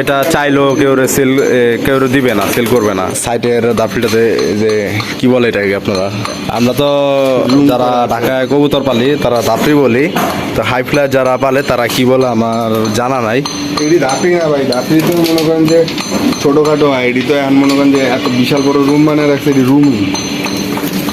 এটা চাইলেও কেউ সেল কেউ দিবে না সেল করবে না। সাইটের দাপিটাতে যে কি বলে এটাকে আপনারা? আমরা তো যারা ঢাকায় কবুতর পালি তারা দাপড়ি বলি। তো হাই ফ্লায়ার যারা পালে তারা কি বলে আমার জানা নাই। এটি দাপি না ভাই দাপি তো মনে করেন যে ছোটখাটো হয়। এটি তো এখন মনে করেন যে এত বিশাল বড় রুম বানিয়ে রাখছে এটি রুমই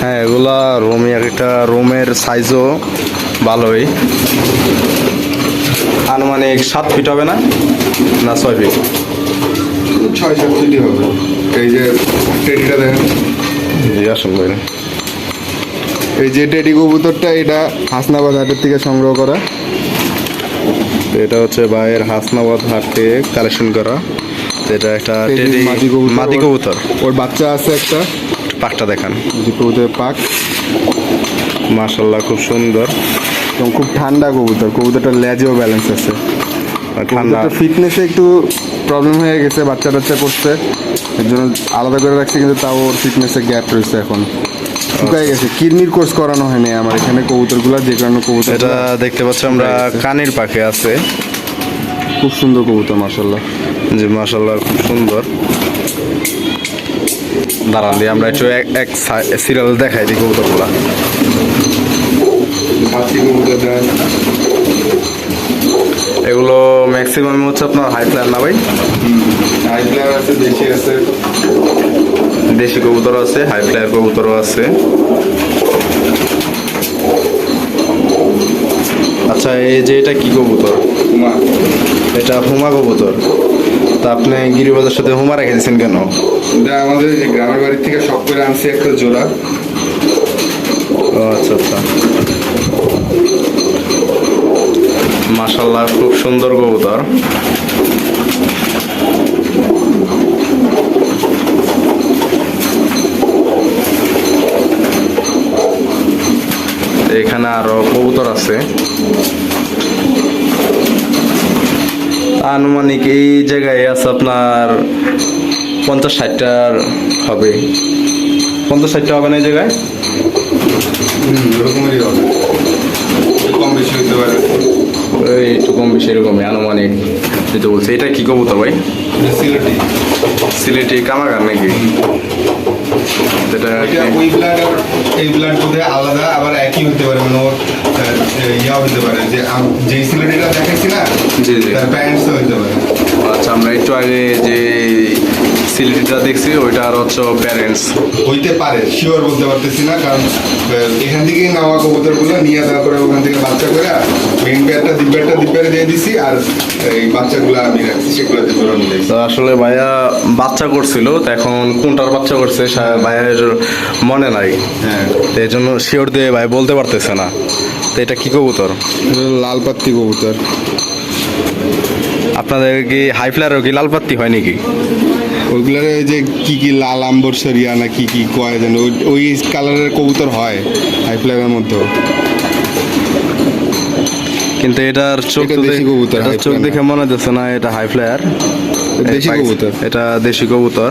হ্যাঁ এগুলা রুমে একটা রুমের সাইজও ভালোই। আনুমানিক সাত ফিট হবে না? না ছয় ফিট ছয় সাত ফিটই হবে। এই যে টেডিটা দেখেন। জি আসুন ভাই। এই যে টেডি কবুতরটা এটা হাসনাবাদ হাটের থেকে সংগ্রহ করা। এটা হচ্ছে ভাইয়ের হাসনাবাদ হাট থেকে কালেকশন করা। এটা একটা মাদি কবুতর ওর- বাচ্চা আছে একটা। পাকটা দেখান। কবুতরের পাক। মাশাল্লাহ খুব সুন্দর। এবং খুব ঠান্ডা কবুতর কবুতরটার লেজেও ব্যালেন্স আছে। ঠান্ডা ফিটনেসে একটু প্রবলেম হয়ে গেছে বাচ্চা টাচ্চা করছে। এর জন্য আলাদা করে রাখছি কিন্তু তাও ওর ফিটনেসে গ্যাপ রয়েছে এখন। শুকায় গেছে কিডনির কোর্স করানো হয়নি আমার এখানে কবুতরগুলো যে কারণে কবুতর এটা দেখতে পাচ্ছি আমরা কানির পাখে আছে। খুব সুন্দর কবুতর মাসাল্লাহ জি মাশাল্লাহ খুব সুন্দর। দাঁড়ান দিয়ে আমরা একটু এক- এক সিরিয়াল দেখাই দিই কবুতরগুলা। এগুলো ম্যাক্সিমাম হচ্ছে আপনার হাই ফ্লায়ার না ভাই? হাই ফ্লায়ার আছে দেশি আছে। দেশি কবুতর আছে হাই ফ্লায়ার কবুতরও আছে। আচ্ছা এই যে এটা কি কবুতর? হুমা। এটা হুমা কবুতর। তা আপনি গিরিবাজার সাথে হুমা রেখে দিয়েছেন কেন? এটা আমাদের এই গ্রামের বাড়ি থেকে শখ করে আনছি একটা জোড়া। ও আচ্ছা আচ্ছা। মাশাল্লাহ খুব সুন্দর কবুতর। এখানে আরও কবুতর আছে। আনুমানিক এই জায়গায় আছে আপনার পঞ্চাশ ষাটটার হবে। পঞ্চাশ ষাটটা হবে না এই জায়গায়? হবে। কম বেশি হতে পারে। একটু কম বেশি এরকমই আনুমানিক। যেটা বলছে এটা কি কবুতর ভাই? সিলেটি। সিলেটি নাকি? এটা ওই ব্লাড আর এই ব্লাড বোধহয় আলাদা আবার একই হতে পারে মানে ওর ইয়া হতে পারে যে যেই সিলেটিটা দেখাচ্ছি না জি, জি। তার প্যান্টসও হতে পারে। আচ্ছা আমরা একটু আগে যে সিলেটিটা দেখছি ওইটা আর হচ্ছে প্যারেন্টস হইতে পারে শিওর বলতে পারতেছি না কারণ এখান থেকেই নেওয়া কবুতরগুলো নিয়ে তারপরে ওখান থেকে বাচ্চা করে মেইন প্যাডটা দিব্যারটা দিব্যারে দিয়ে দিছি আর এই বাচ্চাগুলো আমি রাখছি মিলাইছি তো আসলে ভাইয়া বাচ্চা করছিল তো এখন কোনটার বাচ্চা করছে ভাইয়ের মনে নাই। হ্যাঁ। তো এই জন্য শিওর দিয়ে ভাই বলতে পারতেছে না। তো এটা কি কবুতর? লাল পাত্তি কবুতর। আপনাদের কি হাই ফ্লায়ারও কি লাল পাত্তি হয় নাকি? ওইগুলোর ওই যে কি কি লাল আম্বর সরিয়া না কি কি কয় যেন ওই- ওই কালারের কবুতর হয় হাই ফ্ল্যাগের মধ্যেও কিন্তু এটার চোখ কবুতর, চোখ দেখে মনে হচ্ছে না এটা হাই ফ্লায়ার দেশি কবুতর। এটা দেশি কবুতর।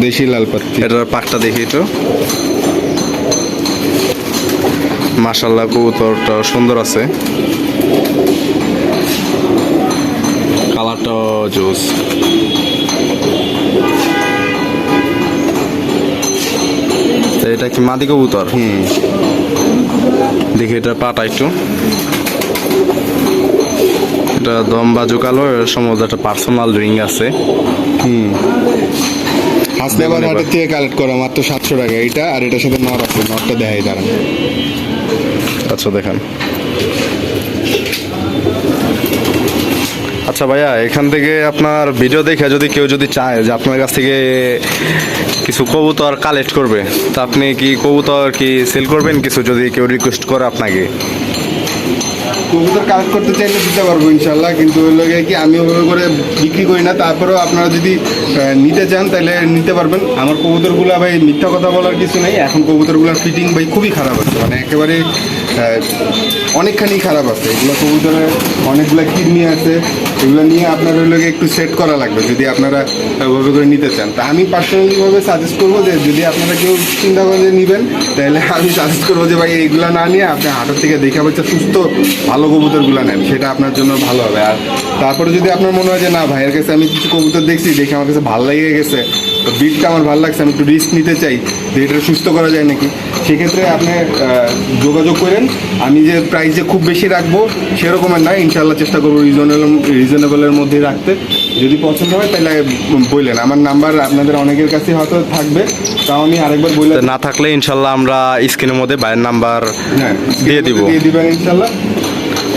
দেশি লাল পাত্তি এটার পাকটা দেখি তো মাশাল্লাহ কবুতরটা সুন্দর আছে। কালারটা জুস। কি মাদি কবুতর? হুম। দেখি এটা পাটা একটু। এটা দম বাজু কালো সম্ভবত একটা পার্সোনাল রিং আছে। হুম। হাসনাবাদ হাটের থেকে কালেক্ট করা মাত্র সাতশো টাকা। এটা আর এটার সাথে নর আছে নরটা দেখাই দাঁড়ান। আচ্ছা দেখেন। আচ্ছা ভাইয়া, এখান থেকে আপনার ভিডিও দেখে যদি কেউ যদি চায় যে আপনার কাছ থেকে কিছু কবুতর কালেক্ট করবে, তা আপনি কি কবুতর কি সেল করবেন কিছু যদি কেউ রিকোয়েস্ট করে আপনাকে? কবুতর কালেক্ট করতে চাইলে দিতে পারব ইনশাল্লাহ কিন্তু ওই লোকে কি আমি ওভাবে করে বিক্রি করি না, তারপরেও আপনারা যদি নিতে চান তাহলে নিতে পারবেন। আমার কবুতরগুলো ভাই মিথ্যা কথা বলার কিছু নেই, এখন কবুতরগুলোর ফিটিং ভাই খুবই খারাপ আছে মানে একেবারে অনেকখানি খারাপ আছে। এগুলো কবুতরের অনেকগুলো কিডনি আছে এগুলো নিয়ে আপনার হলো একটু সেট করা লাগবে, যদি আপনারা ওইভাবে করে নিতে চান। তা আমি পার্সোনালিভাবে সাজেস্ট করব যে, যদি আপনারা কেউ চিন্তা করে নেবেন, তাহলে আমি সাজেস্ট করব যে, ভাই এইগুলো না নিয়ে আপনি হাটের থেকে দেখে পাচ্ছে সুস্থ, ভালো কবুতরগুলো নেন। সেটা আপনার জন্য ভালো হবে। আর তারপরে যদি আপনার মনে হয় যে, না, ভাইয়ের কাছে আমি কিছু কবুতর দেখছি, দেখে আমার কাছে ভালো লেগে গেছে বিটটা আমার ভালো লাগছে আমি একটু রিস্ক নিতে চাই যে এটা সুস্থ করা যায় নাকি। সেক্ষেত্রে আপনি যোগাযোগ করেন আমি যে প্রাইস যে খুব বেশি রাখব সেরকমের না ইনশাল্লাহ চেষ্টা করব রিজনেবল রিজনেবলের মধ্যেই রাখতে। যদি পছন্দ হয় তাহলে বললেন আমার নাম্বার আপনাদের অনেকের কাছে হয়তো থাকবে তাও আমি আরেকবার বলে তো না থাকলে ইনশাল্লাহ আমরা স্ক্রিনের মধ্যে ভাইয়ের নাম্বার হ্যাঁ দিয়ে দিব। দিয়ে দিবেন ইনশাল্লাহ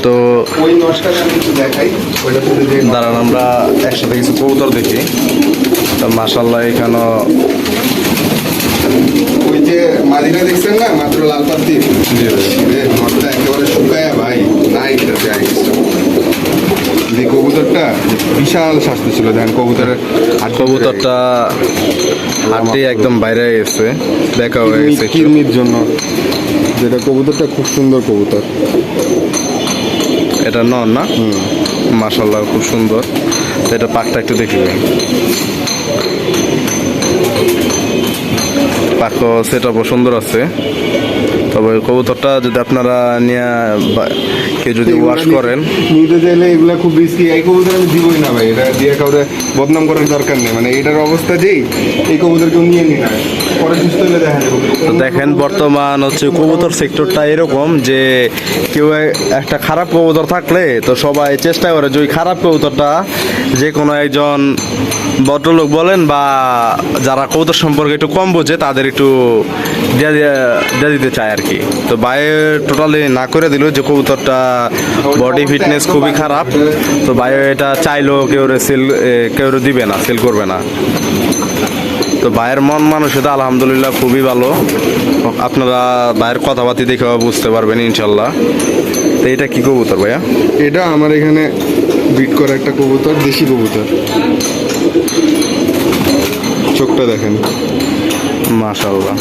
তো ওই নষ্টা আমি একটু দেখাই ওইটা দাঁড়ান আমরা একসাথে কিছু কবুতর দেখি। তো মাসাল্লাহ এখানেও ওই যে মাদিরা দেখছেন না? মাত্র লাল পাতি নটটা একেবারে শুকায়া ভাই নাই এটাতে যে কবুতরটা বিশাল স্বাস্থ্য ছিল। দেখেন কবুতরের আর কবুতরটা হাড্ডি একদম বাইরে গেছে দেখা হয়ে গেছে কিরমির জন্য। যেটা কবুতরটা খুব সুন্দর কবুতর। এটা নন না? মাসাল্লাহ খুব সুন্দর। এটা পাকটা একটু দেখি। পাক সেটা সুন্দর আছে। তবে কবুতরটা যদি আপনারা নিয়ে কেউ যদি ওয়াশ করেন। নিতে চাইলে এগুলা খুব রিস্কি এই কবুতর আমি দিবই না ভাই। এটা দিয়ে কাউরে বদনাম করার দরকার নেই। মানে এটার অবস্থা যেই এই কবুতর কেউ নিয়ে নি না পরে সুস্থ হলে দেখা যাবে তো দেখেন বর্তমান হচ্ছে কবুতর সেক্টরটা এরকম যে কেউ একটা খারাপ কবুতর থাকলে তো সবাই চেষ্টা করে যে ওই খারাপ কবুতরটা যে কোনো একজন ভদ্রলোক বলেন বা যারা কবুতর সম্পর্কে একটু কম বোঝে তাদের একটু দেয়া দিতে চায় আর কি। তো বাইরে টোটালি না করে দিল যে কবুতরটা বডি ফিটনেস খুবই খারাপ। তো বায়ো এটা চাইলেও কেউ সেল কেউ দিবে না সেল করবে না। তো ভাইয়ের মন মানসিকতা আলহামদুলিল্লাহ খুবই ভালো। আপনারা ভাইয়ের কথাবার্তি দেখে বুঝতে পারবেন ইনশাল্লাহ। তো এটা কি কবুতর ভাইয়া? এটা আমার এখানে বিট করা একটা কবুতর দেশি কবুতর। চোখটা দেখেন। মাশাল্লাহ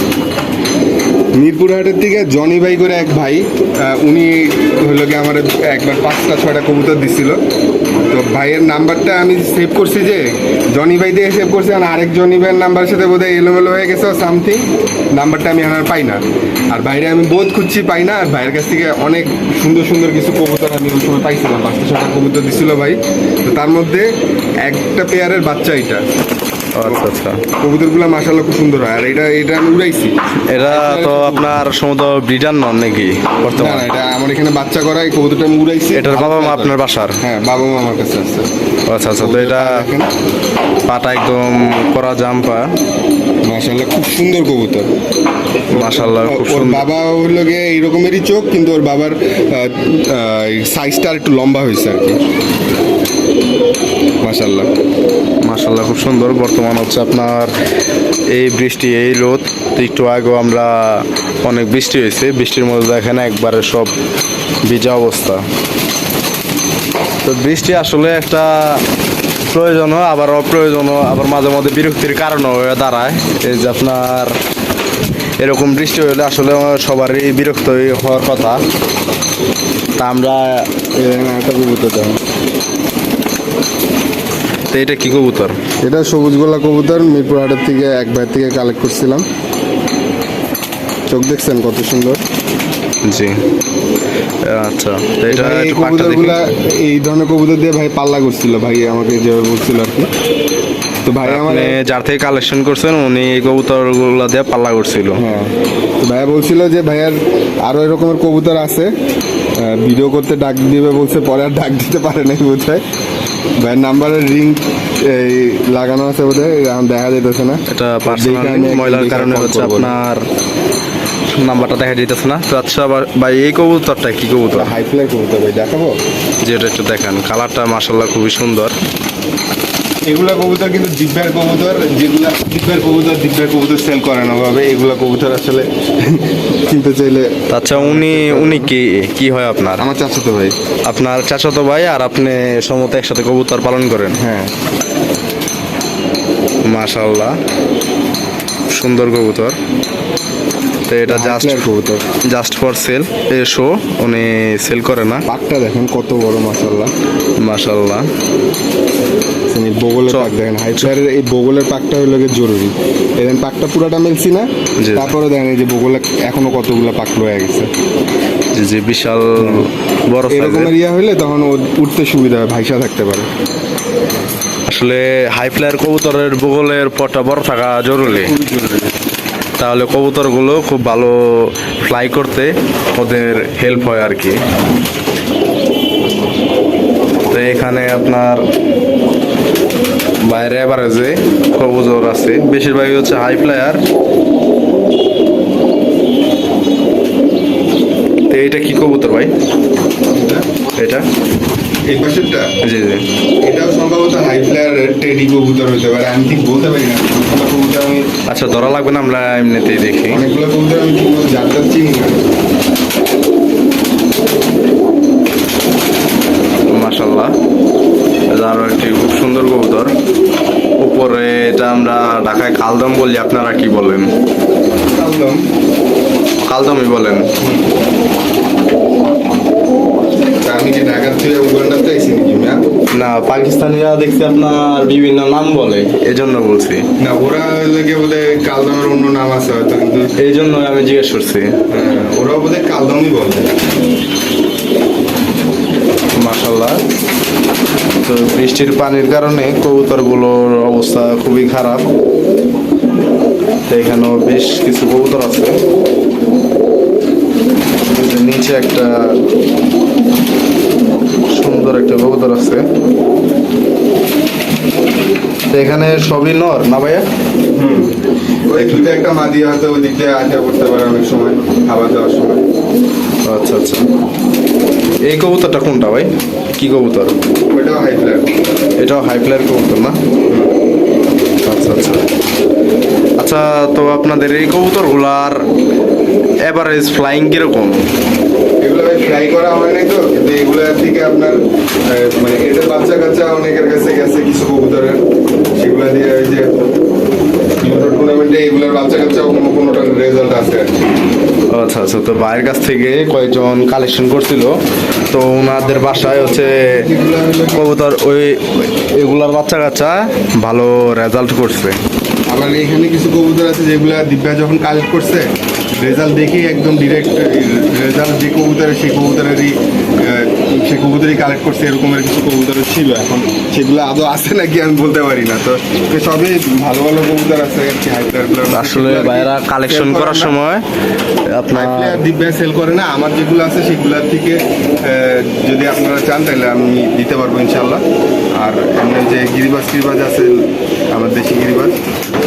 মিরপুর হাটের থেকে জনি ভাই করে এক ভাই উনি হলো কি আমার একবার পাঁচটা, ছয়টা কবুতর দিছিল। তো ভাইয়ের নাম্বারটা আমি সেভ করছি যে, জনি ভাই দিয়ে সেভ করছি আর আরেক জনি ভাইয়ের নাম্বারের সাথে বোধহয় এলোমেলো হয়ে গেছে সামথিং নাম্বারটা আমি আর পাই না। আর বাইরে আমি বোধ খুঁজছি, পাই না। আর ভাইয়ের কাছ থেকে অনেক সুন্দর সুন্দর কিছু কবুতর আমি ওই সময় পাইছিলাম। পাঁচটা, ছয়টা কবুতর দিছিল ভাই। তো তার মধ্যে একটা পেয়ারের বাচ্চা এটা। আচ্ছা আচ্ছা। কবুতরগুলো মাসাল্লাহ খুব সুন্দর হয়। আর এটা এটা আমি উড়াইছি। এটা তো আপনার সমুদ্র ব্রিডার নন নাকি বর্তমান? না এটা আমার এখানে বাচ্চা করা এই কবুতরটা আমি উড়াইছি। এটার বাবা মা আপনার বাসার? হ্যাঁ বাবা মা আমার কাছে আছে। আচ্ছা আচ্ছা তো এটা পাটা একদম করা জাম্পা। মাশাআল্লাহ খুব সুন্দর কবুতর। মাশাল্লাহ খুব সুন্দর। বাবা হলো গিয়ে এইরকমেরই চোখ কিন্তু ওর বাবার সাইজটা আর একটু লম্বা হয়েছে আর কি। মাশাল্লাহ মাশাল্লাহ খুব সুন্দর। বর্তমান হচ্ছে আপনার এই বৃষ্টি, এই রোদ। একটু আগেও আমরা অনেক বৃষ্টি হয়েছে। বৃষ্টির মধ্যে দেখেন একবারে সব ভিজা অবস্থা। তো বৃষ্টি আসলে একটা প্রয়োজনও, আবার অপ্রয়োজনও, আবার মাঝে মধ্যে বিরক্তির কারণও হয়ে দাঁড়ায়। এই যে আপনার এরকম বৃষ্টি হলে আসলে সবারই বিরক্ত হওয়ার কথা। তা আমরা একটা কবুতর দেখেন তো এটা কি কবুতর? এটা সবুজ গোলা কবুতর মিরপুর হাটের থেকে এক ভাই থেকে কালেক্ট করছিলাম। চোখ দেখছেন কত সুন্দর। জি। আচ্ছা এটা এই। কবুতরগুলা এই ধরনের কবুতর দিয়ে ভাই পাল্লা করছিল ভাই আমাকে যেভাবে বলছিল আর কি। তো ভাই আমার যার থেকে কালেকশন করছেন উনি এই কবুতরগুলো দিয়ে পাল্লা করছিল। হ্যাঁ। তো ভাইয়া বলছিল যে ভাইয়ার আরও এরকমের কবুতর আছে। ভিডিও করতে ডাক দিবে বলছে পরে আর ডাক দিতে পারে নাই বোধহয়। ভাইয়ের নাম্বারের রিং এই লাগানো আছে বোধহয় এখন দেখা যেতেছে না। এটা ময়লার কারণে হচ্ছে আপনার নাম্বারটা দেখা যেতেছে না। তো আচ্ছা আবার- ভাই এই কবুতরটা কি কবুতর? হাই ফ্লাই কবুতর ভাই দেখাবো? যেটা একটু দেখান। কালারটা মাসাল্লাহ খুবই সুন্দর। এগুলা কবুতর কিন্তু দিব্যার কবুতর যেগুলা দিব্যার কবুতর দিব্যার কবুতর সেল করে না ভাবে। এগুলা কবুতর আসলে কিনতে চাইলে আচ্ছা উনি উনি কি কি হয় আপনার? আমার চাচাতো ভাই। আপনার চাচাতো ভাই আর আপনি সমত একসাথে কবুতর পালন করেন? হ্যাঁ। মাশাল্লাহ সুন্দর কবুতর। তো এটা জাস্ট কবুতর। Just for sale a show উনি সেল করে না। পাকটা দেখেন কত বড় মাসাল্লাহ মাশাল্লাহ এই বগলের পাক দেখেন হাই ফ্লায়ারের এই বগলের পাকটা হলো জরুরি। এদের পাকটা পুরাটা মেলছি না। তারপরে দেখেন এই যে বগলে এখনও কতগুলো পাক রয়ে গেছে। যে জি বিশাল বড় এরকমের ইয়া হলে তখন ও উঠতে সুবিধা হয় ভাইসা থাকতে পারে। আসলে হাই ফ্লায়ার কবুতরের বগলের পটা বড় থাকা জরুরি। তাহলে কবুতরগুলো খুব ভালো ফ্লাই করতে ওদের হেল্প হয় আর কি। তো এখানে আপনার বাইরে এভারেজে কবুতর আছে, বেশিরভাগই হচ্ছে হাই ফ্লায়ার তো এইটা কি কবুতর ভাই? এটা? এই পাশেরটা? জি জি। এটাও সম্ভবত হাই ফ্লায়ারের টেডি কবুতর হতে পারে আমি ঠিক বলতে পারি না। কবুতর আমি আচ্ছা ধরা লাগবে না আমরা এমনিতেই দেখি। অনেকগুলো কবুতর আমি ঠিক মতো জানতে চিনি না। মাসাল্লাহ আরও একটি খুব সুন্দর কবুতর। উপরে এটা আমরা ঢাকায় কালদম বলি আপনারা কি বলেন? একদম কালদমই বলেন তা আমি কি ঢাকার থেকে উগান্ডাতে আইসি নাকি ম্যাম না? পাকিস্তানিরা দেখছি আপনার বিভিন্ন নাম বলে এজন্য বলছি। না ওরা লেগে বোধ কালদমের অন্য নাম আছে হয়তো কিন্তু এই জন্য আমি জিজ্ঞেস করছি। হ্যাঁ, ওরাও বোধ কালদমই বলে। মাসাল্লাহ তো বৃষ্টির পানির কারণে কবুতরগুলোর অবস্থা খুবই খারাপ। এখানেও বেশ কিছু কবুতর আছে। নিচে একটা সুন্দর একটা কবুতর আছে। এখানে সবই নর না ভাইয়া? ওই দুটো একটা মাদি হয়তো ওই দিক দিয়ে করতে পারে অনেক সময় খাবার দেওয়ার সময়। আচ্ছা আচ্ছা। এই কবুতরটা কোনটা ভাই? কি কবুতর? ওইটাও হাই ফ্ল্যাট এটাও হাই ফ্লায়ার কবুতর না? আচ্ছা আচ্ছা। আচ্ছা তো আপনাদের এই কবুতরগুলার এভারেজ ফ্লাইং কীরকম? এগুলো ফ্রাই করা হয় নাই তো কিন্তু এগুলোর থেকে আপনার মানে এদের বাচ্চা কাচ্চা অনেকের কাছে গেছে কিছু কবুতরের। সেগুলো দিয়ে ওই যে বিভিন্ন টুর্নামেন্টে এগুলোর বাচ্চা কাচ্চা কোনো কোনোটার রেজাল্ট আছে আর কি। আচ্ছা আচ্ছা তো বাইরের কাছ থেকে কয়েকজন কালেকশন করছিল। তো ওনাদের বাসায় হচ্ছে কবুতর ওই এগুলার বাচ্চা কাচ্চা ভালো রেজাল্ট করছে। আবার এখানে কিছু কবুতর আছে যেগুলো দিব্যা যখন কালেক্ট করছে রেজাল্ট দেখেই একদম ডিরেক্ট রেজাল্ট যে কবুতরের সেই কবুতরেরই সে কবুতরই কালেক্ট করছে এরকমের কিছু কবুতর ছিল। এখন সেগুলো আদৌ আছে নাকি আমি বলতে পারি না। তো সবই ভালো ভালো কবুতর আছে আসলে বাইরা কালেকশন করার সময় আপনার দিব্যা সেল করে না। আমার যেগুলো আছে সেগুলোর থেকে যদি আপনারা চান তাহলে আমি দিতে পারব ইনশাল্লাহ আর এমনি যে গিরিবাজ গিরিবাজ আছে আমার দেশি গিরিবাজ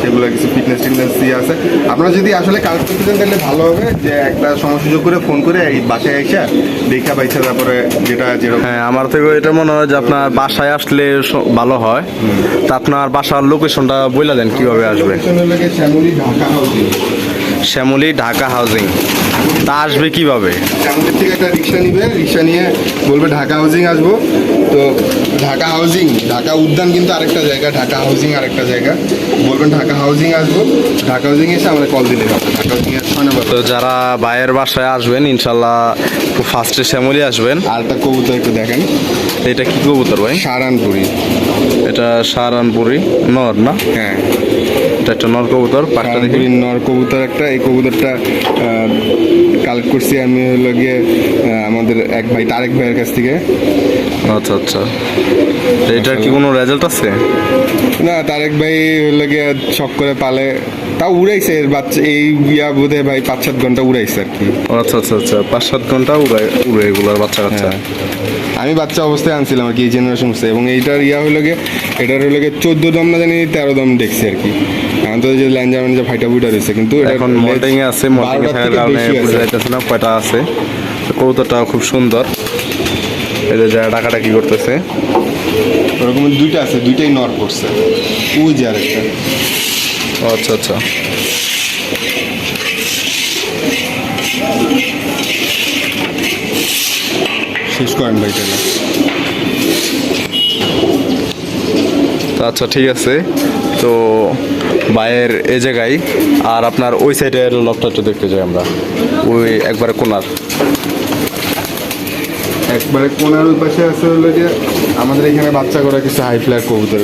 সেগুলো কিছু ফিটনেস টিটনেস দিয়ে আছে। আপনারা যদি আসলে কাজ করতে চান তাহলে ভালো হবে যে একটা সময় সুযোগ করে ফোন করে এই বাসায় আইসা দেখা পাইছে তারপরে যেটা যেরকম। হ্যাঁ আমার থেকে এটা মনে হয় যে আপনার বাসায় আসলে ভালো হয়। তা আপনার বাসার লোকেশনটা বলে দেন কীভাবে আসবে। ঢাকা শ্যামলী ঢাকা হাউজিং তা আসবে কীভাবে? শ্যামলীর থেকে একটা রিক্সা নিবে রিক্সা নিয়ে বলবে ঢাকা হাউজিং আসব। তো ঢাকা হাউজিং ঢাকা উদ্যান কিন্তু আরেকটা জায়গা ঢাকা হাউজিং আরেকটা জায়গা। বলবেন ঢাকা হাউজিং আসব। ঢাকা হাউজিং এসে আমাদের কল দিলে হবে। ঢাকা হাউজিং তো যারা ভাইয়ের বাসায় আসবেন ইনশাল্লাহ খুব ফার্স্টে শ্যামলি আসবেন। আর একটা কবুতর একটু দেখেন। এটা কি কবুতর ভাই? সারানপুরি। এটা সারানপুরি নর না? হ্যাঁ। একটা নর কবুতর পাকটা দেখি। নর কবুতর একটা এই কবুতরটা কালেক্ট করছি আমি হলো গিয়ে আমাদের এক ভাই তারেক ভাইয়ের কাছ থেকে। আচ্ছা আচ্ছা। এটার কি কোনো রেজাল্ট আছে? না তারেক ভাই হলো গিয়ে শখ করে পালে। তাও উড়াইছে এর বাচ্চা এই বিয়া বোধে ভাই পাঁচ সাত ঘণ্টা উড়াইছে আর কি। আচ্ছা আচ্ছা আচ্ছা। পাঁচ সাত ঘণ্টা উড়ে উড়ে এগুলার বাচ্চা কাচ্চা। হ্যাঁ। আমি বাচ্চা অবস্থায় আনছিলাম আর কি এই জেনারেশন এবং এইটার ইয়া হলো গিয়ে এটার হলো গিয়ে চোদ্দ দম না জানি তেরো দম দেখছি আর কি। এখন তো যে ল্যান্ড জার্মান যে ফাইটা বুইটা রয়েছে কিন্তু এখন মল্টিং এ আছে মল্টিং এ থাকার কারণে বুঝে যাইতেছে না কয়টা আছে? কবুতরটা খুব সুন্দর। এই যে যারা টাকাটা কি করতেছে। ওরকম দুইটা আছে দুইটাই নর পড়ছে। ওই যে আরেকটা আচ্ছা আচ্ছা। শেষ করেন ভাই তাহলে। আচ্ছা ঠিক আছে। তো বাইয়ের এ জায়গায়, আর আপনার ওই সাইডের লকটা একটু দেখতে যাই আমরা। ওই একবারে কোনার। একবারে কোনার ওই পাশে আছে হলো যে আমাদের এখানে বাচ্চা করা কিছু হাই ফ্লাই কবুতর।